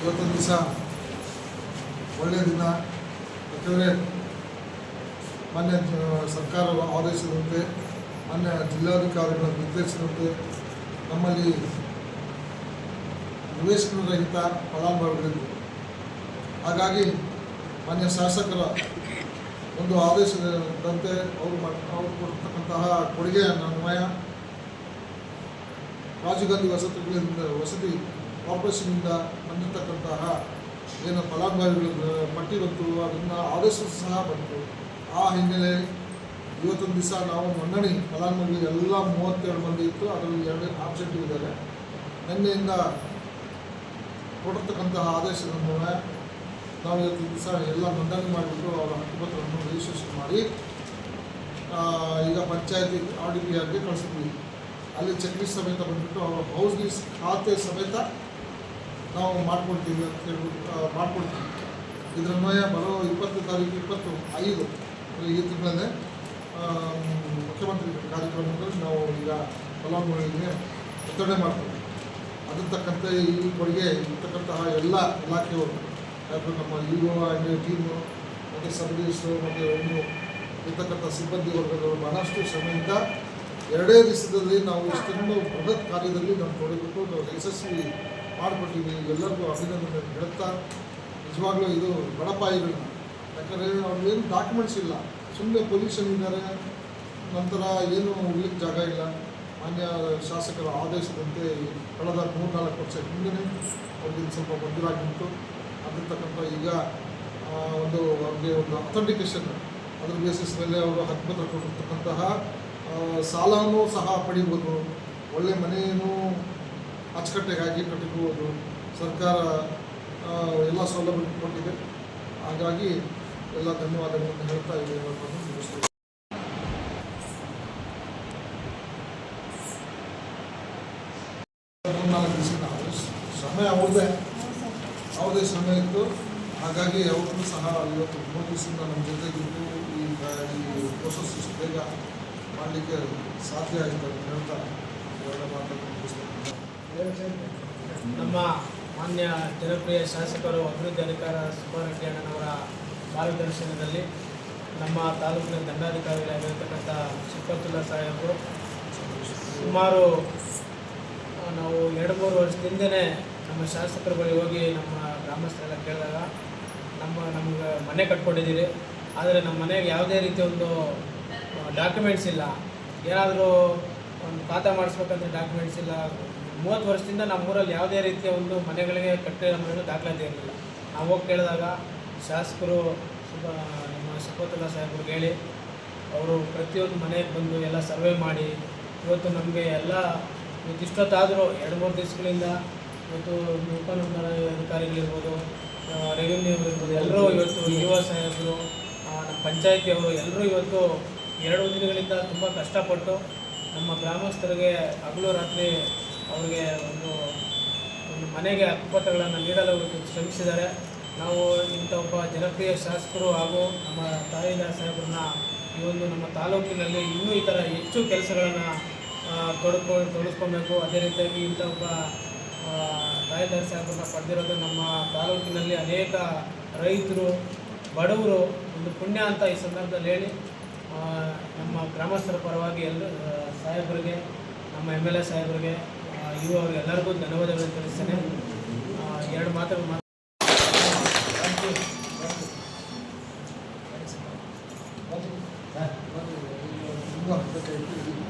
ಇವತ್ತೊಂದು ದಿವಸ ಒಳ್ಳೆಯ ದಿನ. ಯಾಕೆಂದರೆ ಮಾನ್ಯ ಸರ್ಕಾರದ ಆದೇಶದಂತೆ ಮಾನ್ಯ ಜಿಲ್ಲಾಧಿಕಾರಿಗಳ ನಿರ್ದೇಶನದಂತೆ ನಮ್ಮಲ್ಲಿ ನಿವೇಶನ ರಹಿತ ಫಲಾನುಭವಿಗಳಿದ್ದರು ಹಾಗಾಗಿ ಮಾನ್ಯ ಶಾಸಕರ ಒಂದು ಆದೇಶದಂತೆ ಅವರು ಅವರು ಕೊಡ್ತಕ್ಕಂತಹ ಕೊಡುಗೆ ಅನ್ವಯ ರಾಜೀವ್ ಗಾಂಧಿ ವಸತಿಗಳಿಂದ ವಸತಿ ಕಾರ್ಪೊರೇಷನ್ನಿಂದ ಬಂದಿರತಕ್ಕಂತಹ ಏನು ಫಲಾನುಭವಿಗಳು ಪಟ್ಟಿ ಬಂತು, ಅದನ್ನು ಆದೇಶ ಸಹ ಬಂತು. ಆ ಹಿನ್ನೆಲೆ ಇವತ್ತೊಂದು ದಿವಸ ನಾವು ನೋಂದಣಿ ಫಲಾನುಭವಿಗಳು ಎಲ್ಲ ಮೂವತ್ತೆರಡು ಮಂದಿ ಇತ್ತು, ಅದರಲ್ಲಿ ಎರಡು ಆಬ್ಸೆಂಟ್ ಇದ್ದಾರೆ. ನಿನ್ನೆಯಿಂದ ಕೊಟ್ಟಿರ್ತಕ್ಕಂತಹ ಆದೇಶದ ಮೂಲ ನಾವು ಇವತ್ತು ದಿವಸ ಎಲ್ಲ ನೋಂದಣಿ ಮಾಡಿಬಿಟ್ಟು ಅವರ ಹಕ್ಕುಪತ್ರವನ್ನು ರಿಜಿಸ್ಟ್ರೇಷನ್ ಮಾಡಿ ಈಗ ಪಂಚಾಯತಿ ಆರ್ ಡಿ ಪಿ ಆರ್ಗೆ ಕಳಿಸಿದ್ವಿ. ಅಲ್ಲಿ ಚೆಕ್ ಲಿಸ್ಟ್ ಸಮೇತ ಬಂದುಬಿಟ್ಟು ಅವರ ಹೌಸ್ ಲೀಸ್ ಖಾತೆ ಸಮೇತ ನಾವು ಮಾಡ್ಕೊಡ್ತೀವಿ ಅಂತ ಹೇಳ್ಬಿಟ್ಟು ಮಾಡ್ಕೊಳ್ತೀವಿ. ಇದರನ್ವಯ ಬರೋ ಇಪ್ಪತ್ತು ತಾರೀಕು ಇಪ್ಪತ್ತು ಐದು ಈ ತಿಂಗಳಲ್ಲೇ ಆ, ಮುಖ್ಯಮಂತ್ರಿ ಕಾರ್ಯಕ್ರಮದಲ್ಲಿ ನಾವು ಈಗ ಫಲಾನುಭವಿಗಳಿಗೆ ವಿತರಣೆ ಮಾಡ್ತೀವಿ. ಅದರ ತಕ್ಕಂತೆ ಈ ಕೊಡುಗೆ ಇರ್ತಕ್ಕಂತಹ ಎಲ್ಲ ಇಲಾಖೆಯವರು ಯಾಕಂದರೆ ನಮ್ಮ ಇ ಒ ಆ್ಯಂಡ್ ಟೀಮು ಮತ್ತು ಸಬ್ ಮತ್ತು ರೆವಿನ್ಯೂ ಇರ್ತಕ್ಕಂಥ ಸಿಬ್ಬಂದಿ ವರ್ಗದವರು ಬಹಳಷ್ಟು ಶ್ರಮೆಯಿಂದ ಎರಡೇ ದಿವಸದಲ್ಲಿ ನಾವು ಇಷ್ಟೊಂದು ಬೃಹತ್ ಕಾರ್ಯದಲ್ಲಿ ನಾವು ತೊಡಗಿಬಿಟ್ಟು ನಾವು ಯಶಸ್ವಿ ಮಾಡಿಕೊಟ್ಟಿವಿ ಎಲ್ಲರಿಗೂ ಅಭಿನಂದನೆ. ಹೇಳ್ತಾ ನಿಜವಾಗ್ಲೂ ಇದು ಬಡಪಾಯಿಗಳನ್ನ ಯಾಕಂದರೆ ಅವ್ರಿಗೇನು ಡಾಕ್ಯುಮೆಂಟ್ಸ್ ಇಲ್ಲ. ಸುಮ್ಮನೆ ಪೊಸಿಷನ್ ಇದ್ದಾರೆ. ನಂತರ ಏನು ಉಳಿಲಿಕ್ಕೆ ಜಾಗ ಇಲ್ಲ. ಮಾನ್ಯ ಶಾಸಕರ ಆದೇಶದಂತೆ ಕಳೆದ ಮೂರು ನಾಲ್ಕು ವರ್ಷ ಹಿಂದೆ ಅವ್ರಿಗೆ ಸ್ವಲ್ಪ ಮಂಜೂರಾಗಿತ್ತು ಅದಿರ್ತಕ್ಕಂಥ ಈಗ ಒಂದು ಅವ್ರಿಗೆ ಒಂದು ಅಥೆಂಟಿಕೇಶನ್ ಅದ್ರ ಬೇಸಿಸ್ ಮೇಲೆ ಅವರು ಹಕ್ಕುಪತ್ರ ಕೊಟ್ಟಿರ್ತಕ್ಕಂತಹ ಸಾಲವೂ ಸಹ ಪಡಿಬೋದು. ಒಳ್ಳೆ ಮನೆಯನ್ನು ಅಚ್ಚುಕಟ್ಟಾಗಿ ಕಟ್ಟಿಕೊಬೋದು ಸರ್ಕಾರ ಎಲ್ಲ ಸೌಲಭ್ಯ ಕೊಟ್ಟಿದೆ. ಹಾಗಾಗಿ ಎಲ್ಲ ಧನ್ಯವಾದಗಳನ್ನು ಹೇಳ್ತಾ ಇದೆ ಅನ್ನೋದನ್ನು ಮುಗಿಸ್ತೀನಿ. ಮೂರ್ನಾಲ್ಕು ದಿವಸ ಸಮಯ ಅವ್ರದ್ದೇ. ಶ್ರಮ ಇತ್ತು. ಹಾಗಾಗಿ ಅವ್ರಿಗೂ ಸಹ ಇವತ್ತು ಮೂರು ದಿವಸದಿಂದ ನಮ್ಮ ಜೊತೆಗಿದ್ದು ಈ ಈ ಪ್ರೋಸೆಸ್ ಬೇಗ ಮಾಡಲಿಕ್ಕೆ ಸಾಧ್ಯ ಆಯಿತು ಅಂತ ಹೇಳ್ತಾ ಎರಡು ಮಾತನ್ನು ಮುಗಿಸ್ತೀನಿ. ನಮ್ಮ ಮಾನ್ಯ ಜನಪ್ರಿಯ ಶಾಸಕರು ಅಭಿವೃದ್ಧಿ ಅಧಿಕಾರ ಸುಬ್ಬಾರೆಡ್ಡಿ ಅಣ್ಣನವರ ಮಾರ್ಗದರ್ಶನದಲ್ಲಿ ನಮ್ಮ ತಾಲೂಕಿನ ದಂಡಾಧಿಕಾರಿಗಳಾಗಿರ್ತಕ್ಕಂಥ ಸುಪ್ಪತ್ತುಲ್ಲಾ ಸಾಹೇಬರು. ಸುಮಾರು ನಾವು ಎರಡು ಮೂರು ವರ್ಷದಿಂದನೇ ನಮ್ಮ ಶಾಸಕರ ಬಳಿ ಹೋಗಿ ನಮ್ಮ ಗ್ರಾಮಸ್ಥರೆಲ್ಲ ಕೇಳಿದಾಗ ನಮ್ಮ, ನಮಗೆ ಮನೆ ಕಟ್ಕೊಂಡಿದ್ದೀರಿ. ಆದರೆ ನಮ್ಮ ಮನೆಗೆ ಯಾವುದೇ ರೀತಿ ಒಂದು ಡಾಕ್ಯುಮೆಂಟ್ಸ್ ಇಲ್ಲ. ಏನಾದರೂ ಒಂದು ಖಾತಾ ಮಾಡಿಸ್ಬೇಕಂದ್ರೆ ಡಾಕ್ಯುಮೆಂಟ್ಸ್ ಇಲ್ಲ ಮೂವತ್ತು ವರ್ಷದಿಂದ ನಮ್ಮೂರಲ್ಲಿ ಯಾವುದೇ ರೀತಿಯ ಒಂದು ಮನೆಗಳಿಗೆ ಕಟ್ಟಿರೋ ಮನೆಗಳು ದಾಖಲಾತಿ ಇರಲಿಲ್ಲ. ನಾವು ಹೋಗಿ ಕೇಳಿದಾಗ ಶಾಸಕರು ನಮ್ಮ ಸುಪ್ಪತ್ತುಲ್ಲಾ ಸಾಹೇಬ್ರಿಗೆ ಹೇಳಿ ಅವರು ಪ್ರತಿಯೊಂದು ಮನೆಗೆ ಬಂದು ಎಲ್ಲ ಸರ್ವೆ ಮಾಡಿ, ಇವತ್ತು ನಮಗೆ ಎಲ್ಲ ಇವತ್ತು ಇಷ್ಟೊತ್ತಾದರೂ ಎರಡು ಮೂರು ದಿವಸಗಳಿಂದ ಇವತ್ತು ಉಪನಂತರ ಅಧಿಕಾರಿಗಳಿರ್ಬೋದು ರೆವಿನ್ಯೂ ಇರ್ಬೋದು ಎಲ್ಲರೂ ಇವತ್ತು ಯುವ ಸಾಹೇಬರು ನಮ್ಮ ಪಂಚಾಯತಿಯವರು ಎಲ್ಲರೂ ಇವತ್ತು ಎರಡು ದಿನಗಳಿಂದ ತುಂಬ ಕಷ್ಟಪಟ್ಟು ನಮ್ಮ ಗ್ರಾಮಸ್ಥರಿಗೆ ಹಗಲು ರಾತ್ರಿ ಅವರಿಗೆ ಒಂದು ಒಂದು ಮನೆಗೆ ಹಕ್ಕುಪತ್ರಗಳನ್ನು ನೀಡಲು ಅವರು ಶ್ರಮಿಸಿದ್ದಾರೆ. ನಾವು ಇಂಥ ಒಬ್ಬ ಜನಪ್ರಿಯ ಶಾಸಕರು ಹಾಗೂ ನಮ್ಮ ತಾಯಿದಾರ್ ಸಾಹೇಬ್ರನ್ನ ಈ ಒಂದು ನಮ್ಮ ತಾಲೂಕಿನಲ್ಲಿ ಇನ್ನೂ ಈ ಥರ ಹೆಚ್ಚು ಕೆಲಸಗಳನ್ನು ತೊಡಕೊ, ತೊಡಸ್ಕೊಬೇಕು. ಅದೇ ರೀತಿಯಾಗಿ ಇಂಥ ಒಬ್ಬ ತಾಯಿದಾರ್ ಸಾಹೇಬ್ರನ್ನ ಪಡೆದಿರೋದು ನಮ್ಮ ತಾಲೂಕಿನಲ್ಲಿ ಅನೇಕ ರೈತರು, ಬಡವರು ಒಂದು ಪುಣ್ಯ ಅಂತ ಈ ಸಂದರ್ಭದಲ್ಲಿ ಹೇಳಿ ನಮ್ಮ ಗ್ರಾಮಸ್ಥರ ಪರವಾಗಿ ಎಲ್ಲ ಸಾಹೇಬರಿಗೆ, ನಮ್ಮ ಎಂ ಎಲ್ ಎ ಸಾಹೇಬರಿಗೆ ಇವು ಅವರೆಲ್ಲರಿಗೂ ಧನ್ಯವಾದಗಳನ್ನು ತಿಳಿಸ್ತೇನೆ ಎರಡು ಮಾತುಗಳು ಮಾತು ತುಂಬ ಬೇಕಾಗಿತ್ತು